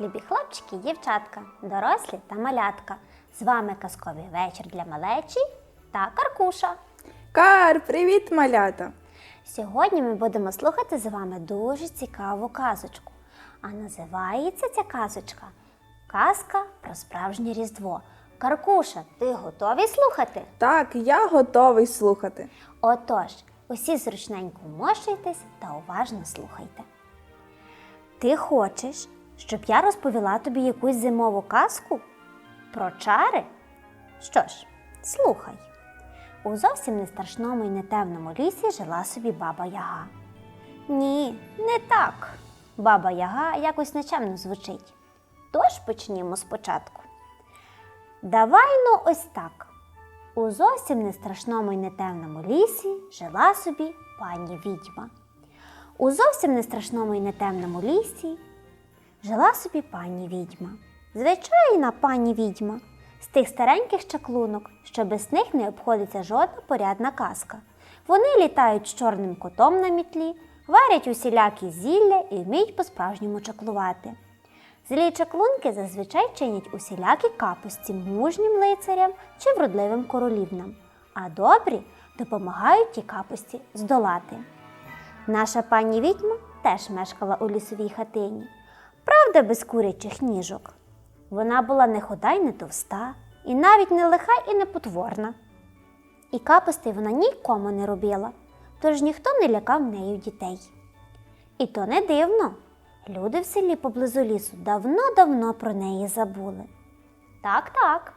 любі хлопчики дівчатка, дорослі та малятка. З вами казковий вечір для малечі та Каркуша. Кар, привіт, малята! Сьогодні ми будемо слухати з вами дуже цікаву казочку. А називається ця казочка Казка про справжнє Різдво. Каркуша, ти готовий слухати? Так, я готовий слухати. Отож, усі зручненько вмощуйтесь та уважно слухайте. Ти хочеш, щоб я розповіла тобі якусь зимову казку? Про чари? Що ж, слухай. У зовсім не страшному і не темному лісі жила собі баба Яга. Ні, не так. Баба Яга якось нечемно звучить. Тож почнімо спочатку. Давай ну ось так. У зовсім не страшному і не темному лісі жила собі пані відьма. У зовсім не страшному і не темному лісі жила собі пані відьма. Звичайна пані відьма з тих стареньких чаклунок, що без них не обходиться жодна порядна казка. Вони літають з чорним котом на мітлі, варять усілякі зілля і вміють по-справжньому чаклувати. Злі чаклунки зазвичай чинять усілякі капості мужнім лицарям чи вродливим королівнам, а добрі допомагають ті капості здолати. Наша пані відьма теж мешкала у лісовій хатині, правда, без курячих ніжок. Вона була не худа й не товста, і навіть не лиха і не потворна. І капости вона нікому не робила, тож ніхто не лякав нею дітей. І то не дивно. Люди в селі поблизу лісу давно-давно про неї забули. Так, так.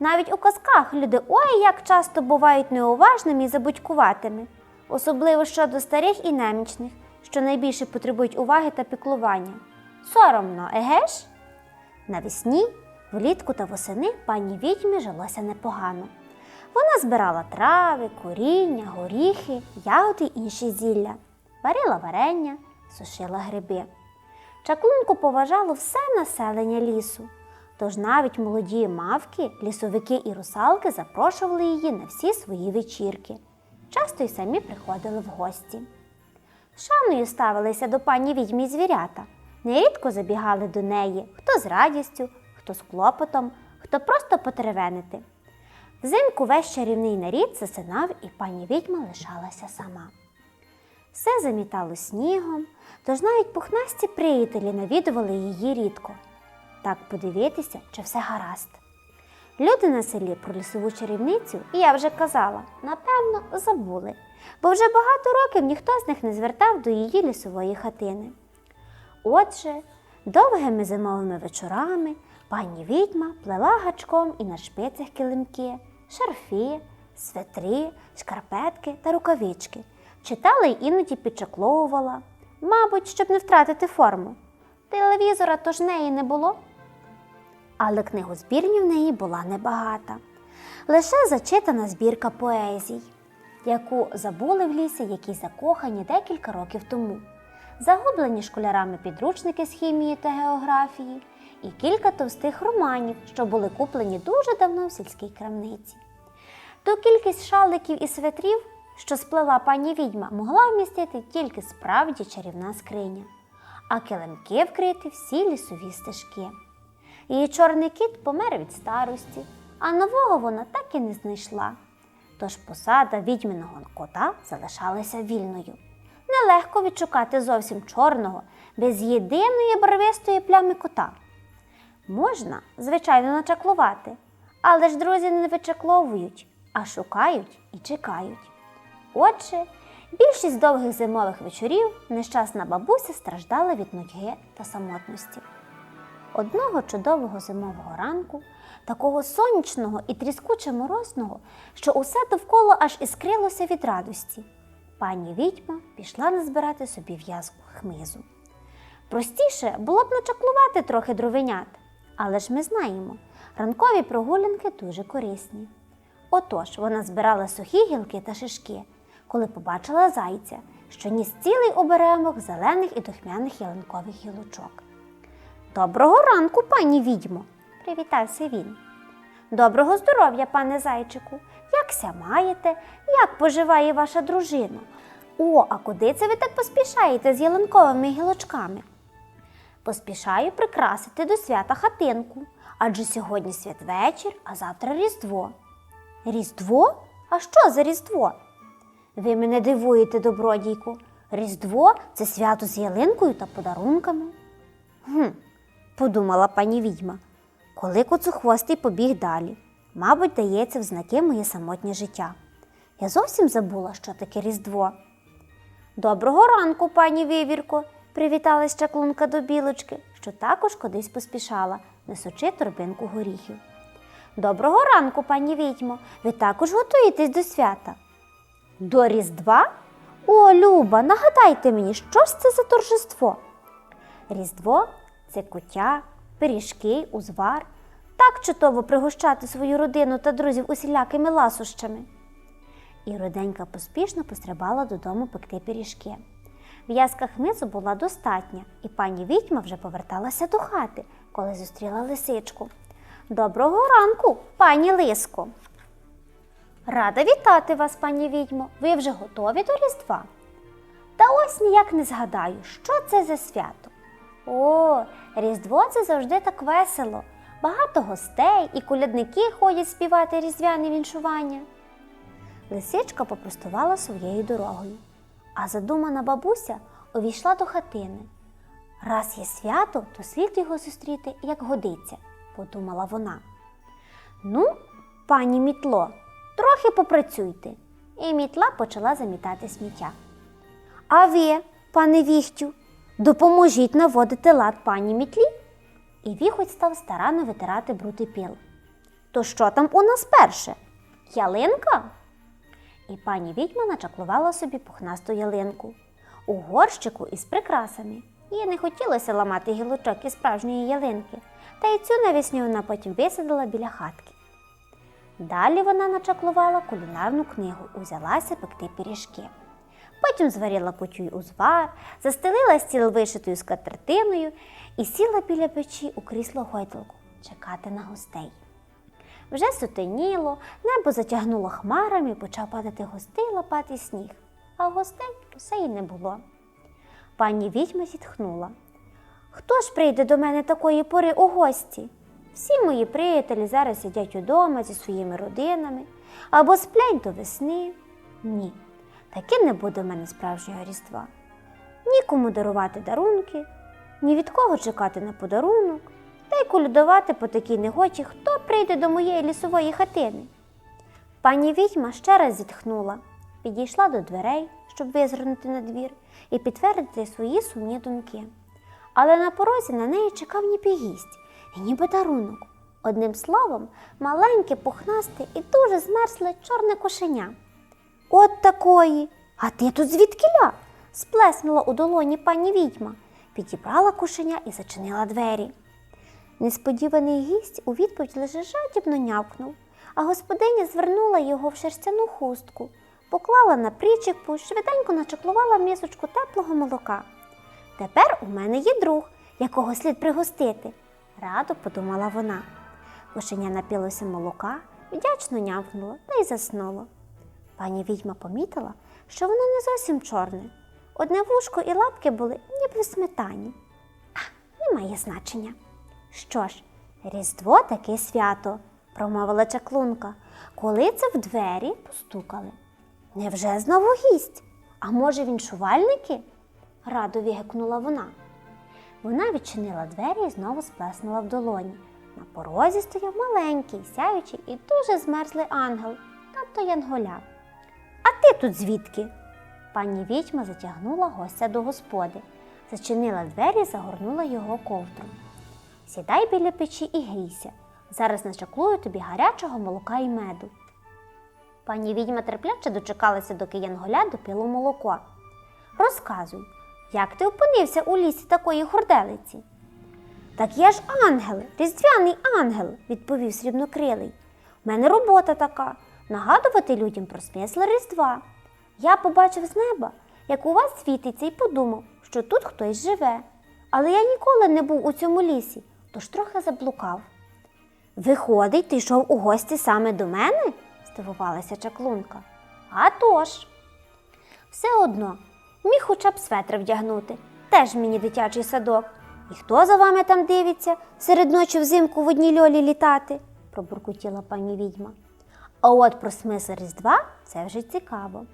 Навіть у казках люди ой як часто бувають неуважними і забудькуватими, особливо щодо старих і немічних, що найбільше потребують уваги та піклування. Соромно, еге ж? Навесні, влітку та восени пані відьмі жилося непогано. Вона збирала трави, коріння, горіхи, ягоди й інші зілля, варила варення, сушила гриби. Чаклунку поважало все населення лісу, тож навіть молоді мавки, лісовики і русалки запрошували її на всі свої вечірки. Часто й самі приходили в гості. Шаною ставилися до пані відьмі звірята. Нерідко забігали до неї хто з радістю, хто з клопотом, хто просто потеревенити. Взимку весь чарівний нарід засинав, і пані відьма лишалася сама. Все замітало снігом, тож навіть пухнасті приятелі навідували її рідко. Так подивитися, чи все гаразд. Люди на селі про лісову чарівницю, і я вже казала, напевно, забули, бо вже багато років ніхто з них не звертав до її лісової хатини. Отже, довгими зимовими вечорами пані відьма плела гачком і на шпицях килимки, шарфи, светри, шкарпетки та рукавички. Читала й іноді підчакловувала, мабуть, щоб не втратити форму. Телевізора то ж неї не було. Але книгозбірні в неї була небагата. Лише зачитана збірка поезій, яку забули в лісі, які закохані декілька років тому, загублені школярами підручники з хімії та географії, і кілька товстих романів, що були куплені дуже давно в сільській крамниці. Ту кількість шаликів і светрів, що сплела пані відьма, могла вмістити тільки справді чарівна скриня, а килимки вкрити всі лісові стежки. Її чорний кіт помер від старості, а нового вона так і не знайшла. Тож посада відьминого кота залишалася вільною. Нелегко відшукати зовсім чорного, без єдиної барвистої плями кота. Можна, звичайно, начаклувати, але ж друзі не вичакловують, а шукають і чекають. Отже, більшість довгих зимових вечорів нещасна бабуся страждала від нудьги та самотності. Одного чудового зимового ранку, такого сонячного і тріскуче морозного, що усе довкола аж іскрилося від радості, пані відьма пішла назбирати собі в'язку хмизу. Простіше було б начаклувати трохи дровенят, але ж ми знаємо, ранкові прогулянки дуже корисні. Отож вона збирала сухі гілки та шишки, коли побачила зайця, що ніс цілий оберемок зелених і духмяних ялинкових гілочок. Доброго ранку, пані відьмо, привітався він. Доброго здоров'я, пане зайчику. Якся маєте? Як поживає ваша дружина? О, а куди це ви так поспішаєте з ялинковими гілочками? Поспішаю прикрасити до свята хатинку, адже сьогодні святвечір, а завтра Різдво. Різдво? А що за Різдво? Ви мене дивуєте, добродійку. Різдво це свято з ялинкою та подарунками. Гм, подумала пані відьма. Коли коцухвостий побіг далі, мабуть, дається в знаки моє самотнє життя. Я зовсім забула, що таке Різдво. Доброго ранку, пані Вивірко, привіталась чаклунка до білочки, що також кудись поспішала, несучи торбинку горіхів. Доброго ранку, пані відьмо, ви також готуєтесь до свята. До Різдва? О, Люба, нагадайте мені, що ж це за торжество? Різдво це куття, пиріжки, узвар. Так чудово пригощати свою родину та друзів усілякими ласощами. І роденька поспішно пострибала додому пекти пиріжки. В'язка хмизу була достатня, і пані відьма вже поверталася до хати, коли зустріла лисичку. Доброго ранку, пані Лиско. Рада вітати вас, пані відьмо. Ви вже готові до Різдва? Та ось ніяк не згадаю, що це за свято. О, Різдво це завжди так весело. Багато гостей і колядники ходять співати різдвяне віншування. Лисичка попростувала своєю дорогою, а задумана бабуся увійшла до хатини. Раз є свято, то слід його зустріти, як годиться, подумала вона. Ну, пані мітло, трохи попрацюйте. І мітла почала замітати сміття. А ви, пане віхтю, допоможіть наводити лад пані мітлі. І віхоть став старанно витирати брути піл. То що там у нас перше? Ялинка? І пані відьма начаклувала собі пухнасту ялинку у горщику із прикрасами. Їй не хотілося ламати гілочок із справжньої ялинки, та й цю навісню вона потім висадила біля хатки. Далі вона начаклувала кулінарну книгу, узялася пекти пиріжки. Потім зварила кутю й узвар, застелила стіл вишитою скатертиною і сіла біля печі у крісло гойдалку чекати на гостей. Вже сутеніло, небо затягнуло хмарами, почав падати густий лопатий сніг, а гостей усе й не було. Пані відьма зітхнула. Хто ж прийде до мене такої пори у гості? Всі мої приятелі зараз сидять удома зі своїми родинами або сплять до весни. Ні, таки не буде в мене справжнього різдва. Нікому дарувати дарунки, ні від кого чекати на подарунок, та й колядувати по такій негочі, хто прийде до моєї лісової хатини. Пані відьма ще раз зітхнула, підійшла до дверей, щоб визирнути на двір і підтвердити свої сумні думки. Але на порозі на неї чекав ніби гість і ніби дарунок. Одним словом, маленьке, пухнасте і дуже змерзле чорне кошеня. От такої. А ти тут звідкіля? сплеснула у долоні пані відьма, підібрала кошеня і зачинила двері. Несподіваний гість у відповідь лише жадібно нявкнув, а господиня звернула його в шерстяну хустку, поклала на причепу, швиденько начаклувала місочку теплого молока. Тепер у мене є друг, якого слід пригостити, радо подумала вона. Кошеня напілося молока, вдячно нявкнуло та й заснуло. Пані відьма помітила, що воно не зовсім чорне. Одне вушко і лапки були ніби в сметані. А, немає значення. Що ж, Різдво таке свято, промовила чаклунка, коли це в двері постукали. Невже знову гість? А може, віншувальники? радо вигукнула вона. Вона відчинила двері і знову сплеснула в долоні. На порозі стояв маленький, сяючий і дуже змерзлий ангел, тобто янголя. А ти тут звідки? Пані відьма затягнула гостя до господи, зачинила двері і загорнула його ковдру. Сідай біля печі і грійся. Зараз начаклую тобі гарячого молока і меду. Пані відьма терпляче дочекалася, доки янголя допило молоко. Розказуй, як ти опинився у лісі такої горделиці? Так я ж ангел, різдвяний ангел, відповів срібнокрилий. У мене робота така нагадувати людям про смисл Різдва. Я побачив з неба, як у вас світиться, і подумав, що тут хтось живе. Але я ніколи не був у цьому лісі, тож трохи заблукав. Виходить, ти йшов у гості саме до мене? здивувалася чаклунка. «А тож!» Все одно, міг хоча б светр вдягнути, теж мені дитячий садок. І хто за вами там дивиться серед ночі взимку в одній льолі літати? пробуркотіла пані відьма. А от про смисл Різдва це вже цікаво.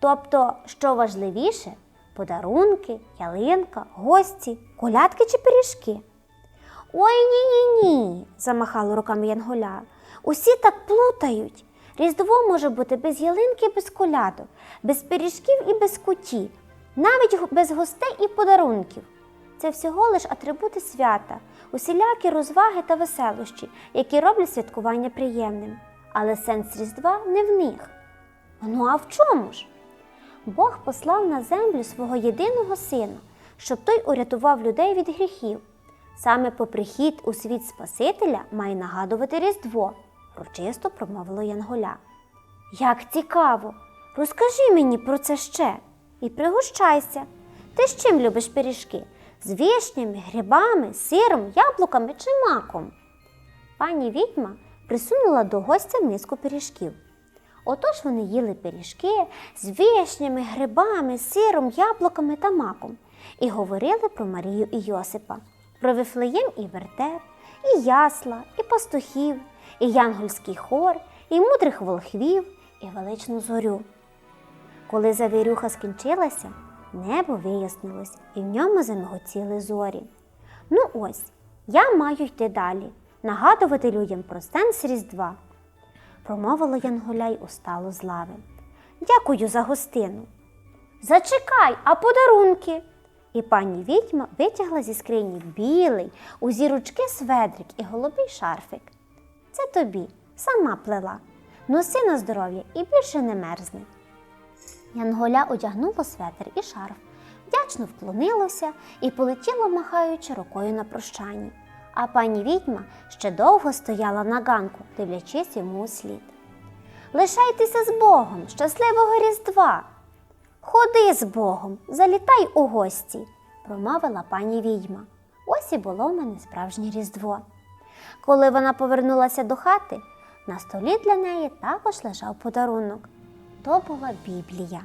Тобто, що важливіше, подарунки, ялинка, гості, колядки чи пиріжки? Ой ні ні ні, замахала руками Янголя. Усі так плутають. Різдво може бути без ялинки без колядок, без пиріжків і без куті, навіть без гостей і подарунків. Це всього лиш атрибути свята, усілякі розваги та веселощі, які роблять святкування приємним. Але сенс Різдва не в них. Ну а в чому ж? Бог послав на землю свого єдиного сина, щоб той урятував людей від гріхів. Саме по прихід у світ Спасителя має нагадувати Різдво, прочисто промовило Янголя. Як цікаво! Розкажи мені про це ще і пригощайся. Ти з чим любиш пиріжки? З вишнями, грибами, сиром, яблуками чи маком? Пані відьма присунула до гостя миску пиріжків. Отож вони їли пиріжки з вишнями, грибами, сиром, яблуками та маком і говорили про Марію і Йосипа, про Вифлеєм і вертеп, і ясла, і пастухів, і янгольський хор, і мудрих волхвів, і величну зорю. Коли завірюха скінчилася, небо вияснилось, і в ньому замиготіли зорі. Ну ось, я маю йти далі, нагадувати людям про сенс Різдва. Промовило Янголя й устало з лави. Дякую за гостину. Зачекай, а подарунки. І пані відьма витягла зі скрині білий, у зірочки светрик і голубий шарфик. Це тобі, сама плела. Носи на здоров'я і більше не мерзни. Янголя одягнуло светр і шарф, вдячно вклонилося і полетіло, махаючи рукою на прощанні. А пані відьма ще довго стояла на ганку, дивлячись йому у слід. Лишайтеся з Богом, щасливого Різдва! Ходи з Богом, залітай у гості, промовила пані відьма. Ось і було в мене справжнє Різдво. Коли вона повернулася до хати, на столі для неї також лежав подарунок. То була Біблія.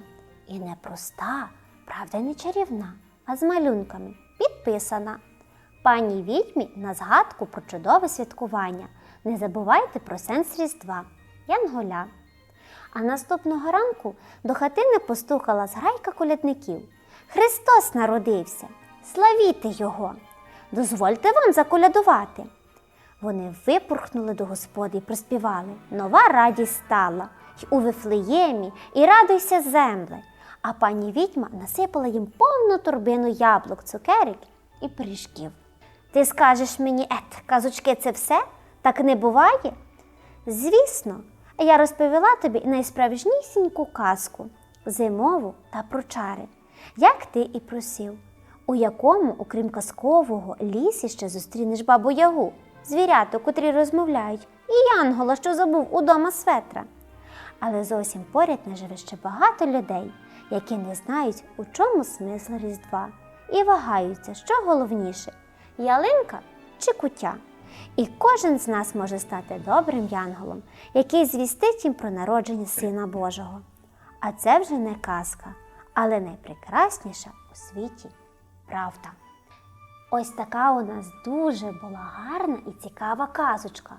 І не проста, правда, не чарівна, а з малюнками, підписана. Пані відьмі на згадку про чудове святкування. Не забувайте про сенс Різдва. Янголя. А наступного ранку до хатини постукала зграйка колядників. Христос народився! Славіте Його! Дозвольте вам заколядувати. Вони випорхнули до господи і проспівали. Нова радість стала, й у Вифлеємі, і радуйся земле. А пані відьма насипала їм повну торбину яблук, цукерок і пиріжків. Ти скажеш мені, ет, казочки це все? Так не буває? Звісно, я розповіла тобі найсправжнісіньку казку зимову та про чари, як ти і просив, у якому, окрім казкового, лісі ще зустрінеш бабу Ягу, звіряток, котрі розмовляють, і янгола, що забув удома светра. Але зовсім поряд не живе ще багато людей, які не знають, у чому смисл Різдва, і вагаються, що головніше ялинка чи куття. І кожен з нас може стати добрим янголом, який звістить їм про народження Сина Божого. А це вже не казка, але найпрекрасніша у світі правда. Ось така у нас дуже була гарна і цікава казочка.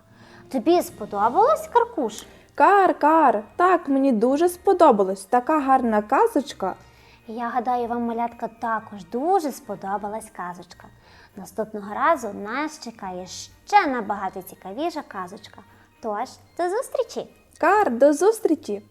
Тобі сподобалось, Каркуш? Кар, кар, так мені дуже сподобалось. Така гарна казочка. Я гадаю, вам, малятка, також дуже сподобалась казочка. Наступного разу нас чекає ще набагато цікавіша казочка. Тож, до зустрічі! Кар, до зустрічі!